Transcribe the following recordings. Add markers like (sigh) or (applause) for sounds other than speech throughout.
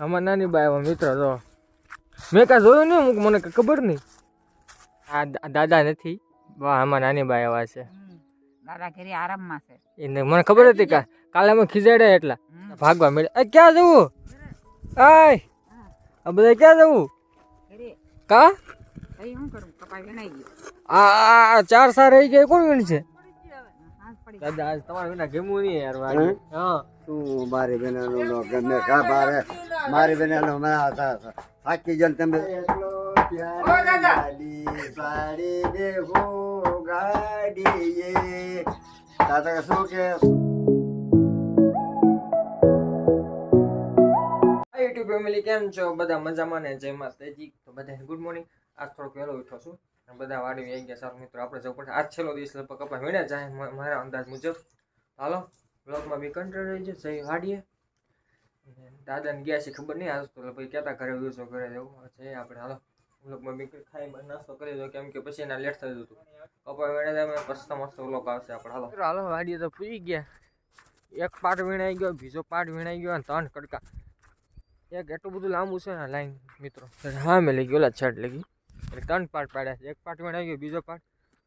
અમાર નાની બાઈ આવા મિત્ર તો મેં કાંઈ જોયું નહીં અમુક મને કાંઈ ખબર નહીં. આ દા- દાદા નથી વાહ આમાં નાની બાઈ આવા છે. દાદા ઘરે આરામમાં છે. એને મને ખબર હતી કે કાલે અમે ખીજાડ્યા એટલા. ભાગવા મળ્યા. એ ક્યાં જવું? આય! આ બધા ક્યાં જવું? કા? આ ચાર સાર રહી ગયા એ કોણ વીણ છે દાદા આજ તમારે વિના ગેમું નહીં યાર હા. શું મારી બહેનો નો ગમે. કા બારે? મારી બહેનો મેં હતા થાકી જન તમે. સાડી દેખો ગાડીએ. દાદા શું કે? યુટ્યુબ ફેમિલી કેમ છો? બધા મજામાં ને? જય માતાજી. તો બધા ગુડ મોર્નિંગ. આજ થોડોક વહેલો ઉઠો છું. બધા વાડી આવી ગયા સારું મિત્રો. આપણે જવું પડશે. આજ છેલ્લો દિવસ લગભગ કપા વીણ્યા જાય. મારા અંદાજ મુજબ. હાલો. બ્લોગમાં બી કંટ્રોલ રહી છે સહી અને દાદાને ગયા છે, ખબર નહીં આજ તો ભાઈ કહેતા ઘરે દિવસો ઘરે જવું. છે આપણે, હાલો. બ્લોગમાં બી ખાઈ, નાસ્તો કરી દો કેમ કે પછી એના લેટ થઈ જતું કપા વેણે તમે મસ્ત મસ્ત વ્લોગ આવશે આપણે, હાલો. હાલો વાડીએ તો પૂરી ગયા. એક પાટ વીણાઈ ગયો, બીજો પાટ વીણાઈ ગયો, અને ત્રણ કડકા. એક એટલું બધું લાંબુ છે ને લાઈન મિત્રો. હા, મેં લઈ ગયો, ઓલા છડ લગી એટલે ત્રણ પાર્ટ પાડ્યા છે. એક પાર્ટ વીણાઈ ગયો, બીજો પાર્ટ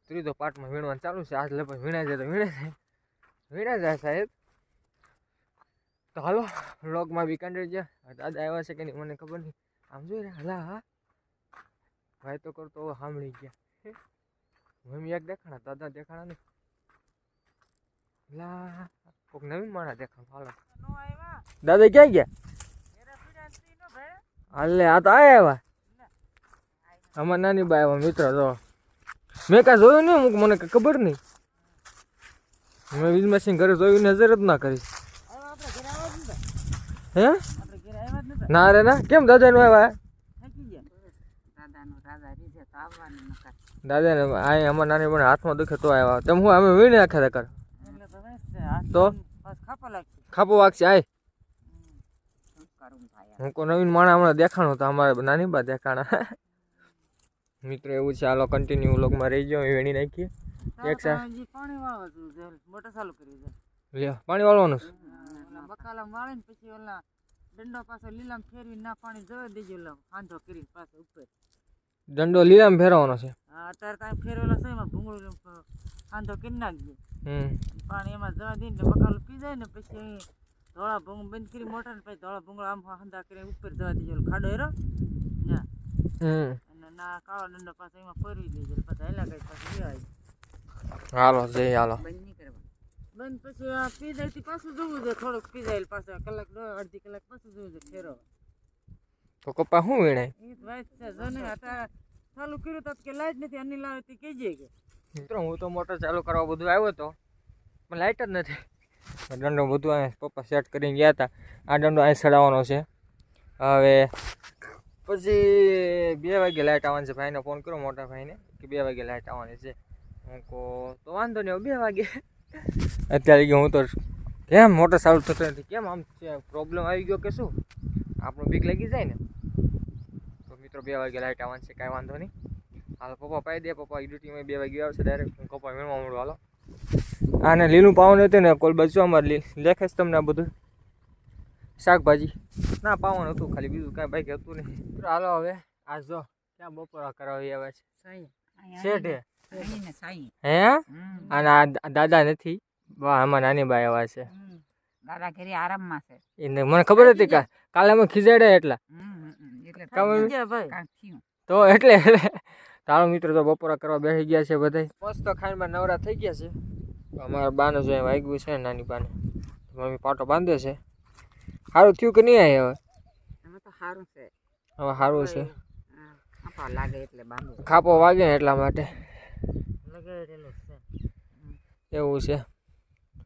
ત્રીજો પાર્ટમાં વીણવાનું ચાલુ છે. આજ લગભગ વીણાઈ જાય તો વીણા જાય. વીણા જાય સાહેબ. તો હાલો વ્લોગમાં કંડર છે દાદા આવ્યા છે કે નહીં મને ખબર નહીં. આમ જોઈ રહ્યા હલા હા. ભાઈ તો કરતો સાંભળી ગયા. મમ્મી એક દેખાણા દાદા દેખાણા નહીં. લા કોઈક નવીન માણા દેખાણ હાલો. દાદા ક્યાં ગયા? હાલે આ તો આયા અમારા નાની બા આવ્યા મિત્ર તો મેં કાંઈ જોયું નહીં મને ખબર નહીં. મેં વીજ મશીન ઘરે જોયું નજર જ ના કરી. હે? આપણે ઘરે આવ્યા જ નતા? ના રે ના. કેમ દાદા નું આવ્યા? થાકી ગયા? દાદાનો રાજા રીઝે તો આવવાનું નકર. દાદા ને આ અમાર નાની પણ હાથમાં દુખે તો આવ્યા તેમ હું અમે વીણે આખા હતા કર એટલે તો હાથ તો? બસ ખાપો વાગશે આય. હું કોઈ નવીન માણા હમણાં દેખાણું તો અમારે નાની બા દેખાણા. મિત્રો એવું છે હાલો કન્ટિન્યુ વ્લોગમાં રહી ગયો વીણી નાખીએ. એક સા- પાણી વાળવા છું. જે મોટર ચાલુ કરી દે લ્યો પાણી વાળવાનું છે? ઓલા માળીને ને પછી ઓલા દંડો પાછો લીલામ ફેરવી ના પાણી જવા દેજો ઓલા આંધો કરીને પાછો ઉપર. દંડો લીલામાં ફેરવાનો છે? હા અત્યારે કાંઈ ફેરવેલો છે એમાં ભૂંગળું આંધો કરી નાખજો. હમ. પાણી એમાં જવા દઈને બકાલું પી જાય ને પછી ધોળા ભૂંગ બંધ કરી મોટર ને પછી ધોળા ભૂંગળા આમ હંધા કરીને ઉપર જવા દેજો ખાડો હેરો? ના. હમ. અને ના કાળો દંડો પાછો એમાં ફેરવી દેજો પછી હેલા કઈ પાછું હાલો જઈ હાલો. બંધ પછી આ પી જાય થી પાછું જવું છે થોડુંક પી જાય એટલે પાછા કલાક દોઢ અડધી કલાક પાછું જવું છે ફેરો તો કપા શું વીણાય એ જ વાત છે જોને અત્યારે ચાલુ કર્યું તો કે લાઈટ નથી અનિલ આવે તે કહેજે કે. મિત્રો હું તો મોટર ચાલુ કરવા બધું આવ્યો હતો પણ લાઇટ જ નથી. દંડો બધું અહીં પપ્પા સેટ કરીને ગયા હતા આ દંડો અહીં ચડાવવાનો છે. હવે પછી બે વાગે લાઇટ આવવાની છે. ભાઈને ફોન કર્યો મોટા ભાઈને કે બે વાગે લાઇટ આવવાની છે. હું કહો તો વાંધો નહીં બે વાગે. અત્યારે ગયો હું તો કેમ મોટર ચાલુ થતો નથી? કેમ આમ પ્રોબ્લેમ આવી ગયો કે શું? આપણું બીક લાગી જાય ને? તો મિત્રો બે વાગે લાઇટ આવવાની છે કાંઈ વાંધો નહીં. હાલ પપ્પા પાઈ દે પપ્પા ડ્યુટીમાં બે વાગે આવશે ડાયરેક્ટ હું કપા મેળવા મળું હાલો. આને લીલું પાવન હતું ને કોલ બચવા અમારે લેખે તમને આ બધું. શાકભાજી. ના પાવન હતું ખાલી બીજું કાંઈ બાકી હતું નહીં. હાલો હવે. આ જો ક્યાં બપોરા કરાવી આવે છે? શેઠે. હે? અને આ દાદા નથી? વાહ આમાં નાની બાઈ આવા છે. દાદા ઘરે આરામમાં છે. એને મને ખબર હતી કે કાલે અમે ખીજાડ્યા એટલા. તો એટલે તારો મિત્ર તો બપોરા કરવા બેસી ગયા છે બધા મસ્ત ખાંડમાં નવરા થઈ ગયા છે. અમારા બાને જો વાગ્યું છે નાની બાને. મમ્મી પાટો બાંધે છે. સારું થયું કે નહીં આવે હવે? સારું છે. હવે સારું છે. ખાપો વાગે એટલા માટે. લગાડેલું છે. એવું છે.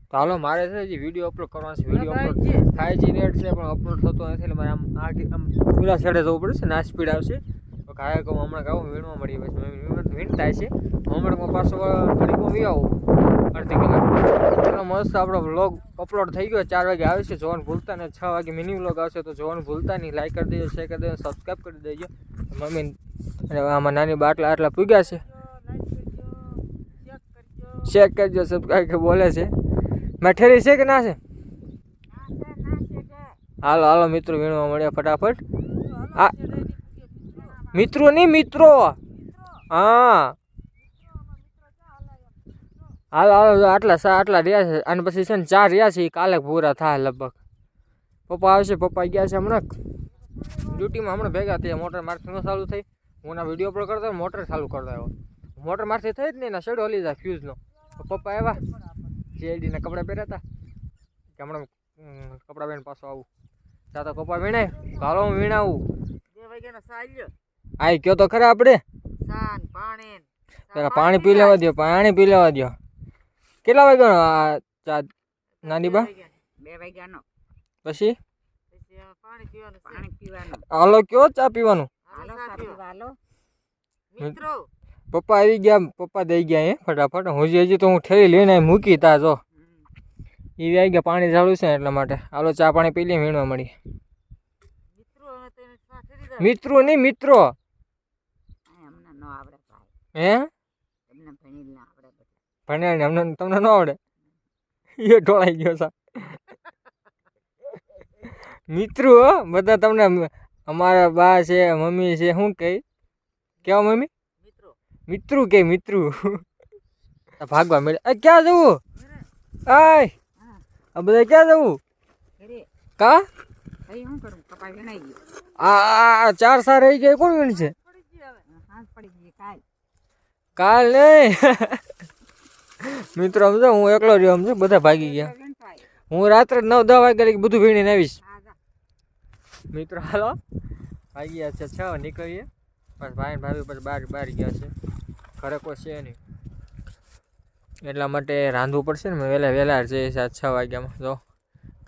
તો હાલો મારે છે હજી વીડિયો અપલોડ કરવાનો છે. વીડિયો અપલોડ છે. ફાઈવ જી નેટ છે પણ અપલોડ થતો નથી એટલે મારે આમ આ આમ પૂરા છેડે જવું પડશે ને આ સ્પીડ આવશે. તો કાંઈ કહું હમણાં કહું વીણવા મળી પછી. વીણ થાય છે. હમણાં પાછો ઘડીકમાં વી આવું અડધી કલાક. મસ્ત આપણો વ્લોગ અપલોડ થઈ ગયો. ચાર વાગે આવે છે જોવાનું ભૂલતા ને છ વાગે મિની વ્લોગ આવશે તો જોવાનું ભૂલતા નહીં. લાઈક કરી દેજો શેર કરી દેજો સબસ્ક્રાઈબ કરી દેજો. મમ્મી અને આમાં નાની બાટલા આટલા પૂગ્યા છે. ચેક કરજો સબસ્ક્રાઈબ કે બોલે છે. મેઠેરી છે કે ના છે? હાલો હાલો, મિત્રો, વીણવા મળ્યા ફટાફટ. આ મિત્રો નહીં, મિત્રો. હા. હાલો હાલો આટલા સા, આટલા રહ્યા છે. અને પછી છે ને ચાર રહ્યા છે એ કાલે પૂરા થાય લગભગ. પપ્પા આવશે, પપ્પા ગયા છે હમણાં. ડ્યુટીમાં હમણાં ભેગા થયા, મોટર મારથી ન ચાલુ થઈ. હું વીડિયો પણ કરતો, મોટર ચાલુ કરતો આવ્યો. મોટર મારથી થઈ જ નહીં, એના શેડો લીધા ફ્યુઝનો પપ્પા આવ્યા. જીઆઈડીના કપડાં પહેર્યા હતા. કે હમણાં કપડાં પહેરીને પાછો આવું. ત્યાં તો પપ્પા વીણાય હાલો હું વીણાવું. આઈ કયો તો ખરા આપણે? પાણી. પી લેવા દો પાણી પી લેવા દો કેટલા વાગ્યાનો આ ચા નાની બા? બે વાગ્યાનો. પછી? પછી હવે પાણી પીવાનું પાણી પીવાનું. હાલો કયો ચા પીવાનું? હાલો ચા પીવા. હાલો. મિત્રો પપ્પા આવી ગયા પપ્પા દઈ ગયા એ ફટાફટ. હું હજી હજી તો હું ઠેલી લઈને મૂકી તા જો. એ આવી ગયા પાણી ચાલુ છે એટલા માટે. હાલો ચા પાણી પી લઈએ વીણવા મળી મિત્રો નહીં મિત્રો. હે ભણ્યા ને અમને તમને ન આવડે? એ ઢોળાઈ ગયો સા મિત્રો હો, બધા તમને અમારા બા છે મમ્મી છે શું કહી? કેવા મમ્મી? મિત્રો કે મિત્રો? ભાગવા મળે. આ ક્યાં જવું? આય! આ બધા ક્યાં જવું? કા? આ ચાર સાર રહી ગયા. એ કોણ વીણ છે? કાલ. નહીં? મિત્રો સમજો હું એકલો રહ્યો સમજો બધા ભાગી ગયા. હું રાત્રે નવ દસ વાગે બધું ભીણીને આવીશ. મિત્રો હાલો. ભાગી ગયા છે છ નીકળીએ. બસ ભાઈ ભાભી પછી બહાર બહાર ગયા છે. ઘરે કોઈ છે નહીં. એટલા માટે રાંધવું પડશે ને. વહેલા વહેલા જઈએ આ છ વાગ્યામાં. જો,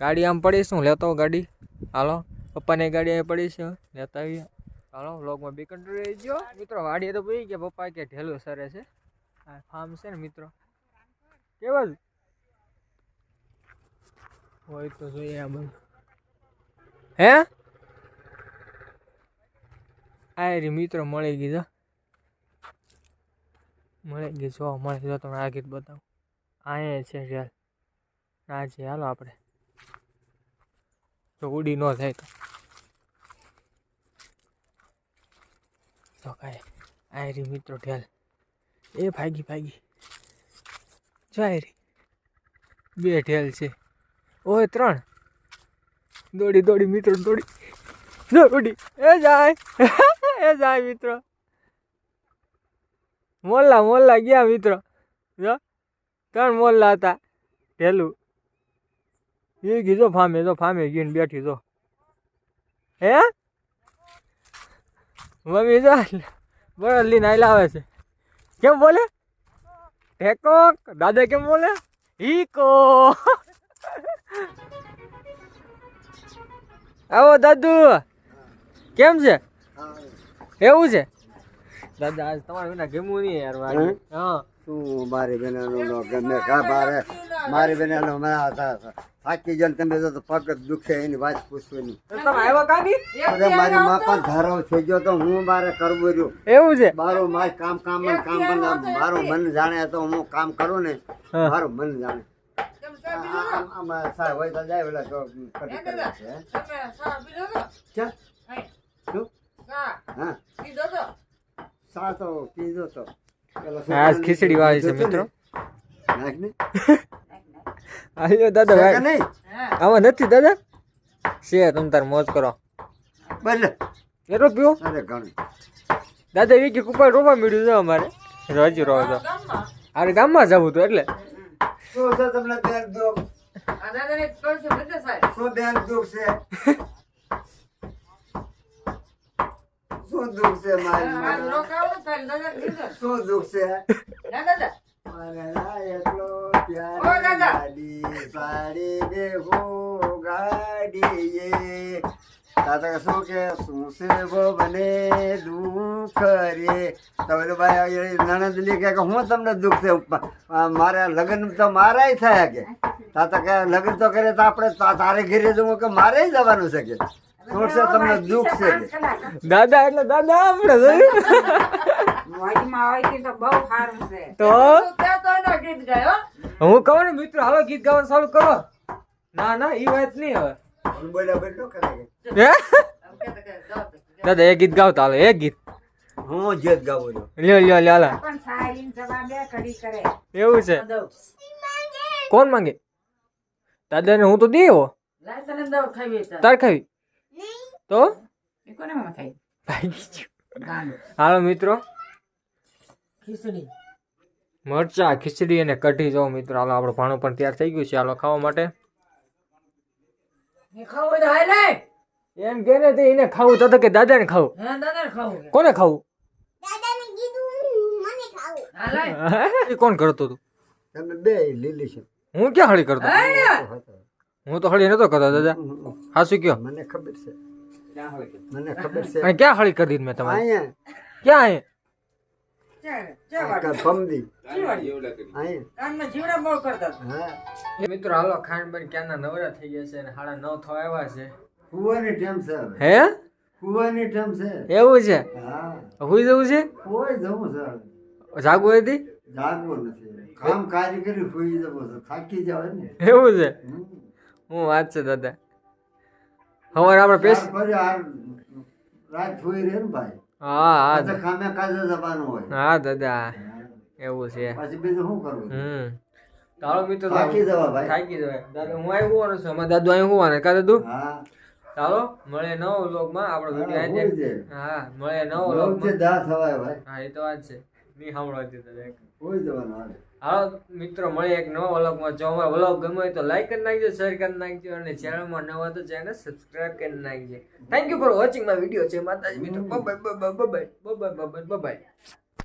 ગાડી આમ પડી શું લેતો ગાડી. હાલો, પપ્પાની ગાડી અહીં પડી છે. લેતા આવીએ. હાલો, વ્લોગમાં બી કંટ્રોલ રહી ગયો મિત્રો, વાડીએ તો પડી ગયા. પપ્પા કે ઢેલું સરે છે. આ ફાર્મ છે ને મિત્રો. કેવા? હોય તો જોઈએ આ બધું. હે? આ મિત્રો મળી ગઈ જો મળી ગઈ જો મળી જો તમને આ ગીત બતાવું. અહીંયા છે રિયલ. ના છે હાલો આપણે. જો ઉડી ન થાય તો. તો કાંઈ, આયરી મિત્રો ઢેલ એ ભાગી ભાગી. જો આયરી. બે ઢેલ છે. ઓય, ત્રણ. દોડી દોડી, મિત્રો, દોડી. દોડી એ જાય. (laughs) એ જાય મિત્રો. મોલ્લા મોલ્લા ગયા મિત્રો. જો, ત્રણ મોલ્લા હતા. પેલું. એ કીધો ફામે, જો ફામે ગઈને બેઠી જો. હે? મમ્મી જો બરાબર લઈને આઈ લાવે છે. કેમ બોલે? ઠેકો દાદા કેમ બોલે? હીકો આવો દાદુ. કેમ છે? એવું છે? દાદા આજ તમારે વિના ગમવું નહીં યાર મારે હા? શું મારી બહેનોનો નો ગમે? કા બારે? મારી બહેનોનો મારા હતા. થાકી જન તમે તો પગ દુખે એની વાત પૂછવી નહીં તમે આવ્યા કાબી અરે મારી માં પણ ધારો થઈ ગયો તો હું મારે કરવું રહ્યું? એવું છે? મારું માર કામ કામ કામ પણ મારું મન જાણે તો હું કામ કરું ને. મારું મન જાણે. આ- આ- આમાં સા હોય તો જાય ઓલા તો કટી કરે છે શું? હા. પીધો તો. આજ ખીચડી વાવી છે મિત્રો. ને. (laughs) દાદા ભાઈ. નહીં? આમાં નથી દાદા? છે તમે તાર મોજ કરો. બને. એટલો પીવો? અરે ઘણું દાદા વીકી કુપાર રોવા મળ્યું છે અમારે. રોજ રહો તો ગામમાં. અરે ગામમાં જવું તો એટલે. શું છે તમને બેન દુઃખ? દાદાને કહું છું બધા સાહેબ શું બેન દુઃખ છે? (laughs) શું દુઃખ છે મારી શું દુઃખ છે? મારા એટલો પ્યારી. ગાડી સાડી દેહો ગાડીએ. દાદા શું કે શું છે બને દુઃખ રે? તમે તો ભાઈ નણંદની કે હું તમને દુઃખ છે? મારા લગ્ન તો મારાય થયા કે. તાતા કે લગ્ન તો કરે તો આપણે તારે ઘેરે જવું કે મારે જવાનું છે કે? દુઃખ છે? દાદા એટલે દાદા આપણે તો? હું કહું ને મિત્રો હવે ગીત ગાવાનું ચાલુ કરો. ના ના એ વાત નહીં હવે. દાદા એ ગીત ગાવ તાલે એક ગીત. હું ગીત ગાવું છું. લ્યો લ્યો લ્યો એવું છે? કોણ માંગે? દાદા ને હું તો દેવો. તાર ખાવી તો? હાલો મિત્રો. મરચા ખીચડી અને કઢી. જો મિત્રો હાલો આપણો ભાણું પણ તૈયાર થઈ ગયું છે. હાલો ખાવા માટે. એમ કે એને ખાવું તો કે દાદા ને કોને ખાવું? કોણ કરતો તું? હું ક્યાં હળી કરતો? હું તો હળી નતો કરતો દાદા. હાસુ કયો? મને ખબર છે. મને ખબર છે. અને ક્યાં હળી કરી દીધી મેં તમારે? અહીંયા. ક્યાં હે. હા મિત્રો હાલો ખાંડ બન ક્યાંના નવરા થઈ ગયા છે અને હાડા નવ થવા આવ્યા છે. કુવાની ટેમ છે હે? કુવાની ટેમ છે. એવું છે? હા. હુઈ જવું છે? કોઈ જવું છે જાગવું હતી જાગવું નથી કામ કાર્ય કરી સુઈ જવું છે. થાકી જવાય ને એવું છે. હું વાત છે દાદા. હવે આપણે રાત રહે ને ભાઈ. હા હા પછી કાજે જવાનું હોય. હા દાદા. એવું છે. પછી બીજું શું કરવું? હમ. તારો મિત્રો થાકી જવા ભાઈ. થાકી જવાય. દાદા હું અહીં હોવાનો છું? અમારા દાદુ અહીં હોવાના કા દાદુ? હા. ચાલો મળે નવો વ્લોગમાં. આપણો વીડિયો આજે. હા મળે નવો લોક છે ભાઈ. હા એ તો વાત છે. નહીં સાંભળવા દે દાદા. કોઈ જવાનું હાલે. હાલો મિત્રો મળીએ એક નવા વ્લોગમાં. જો અમારો વ્લોગ ગમ્યો હોય તો લાઈક કરી નાખજો શેર કરી નાખજો અને ચેનલમાં નવા તો ચેનલ સબસ્ક્રાઇબ કરી નાખજો. Thank you for watching my video છે માતાજી મિત્રો. Bye bye bye bye bye bye bye bye bye bye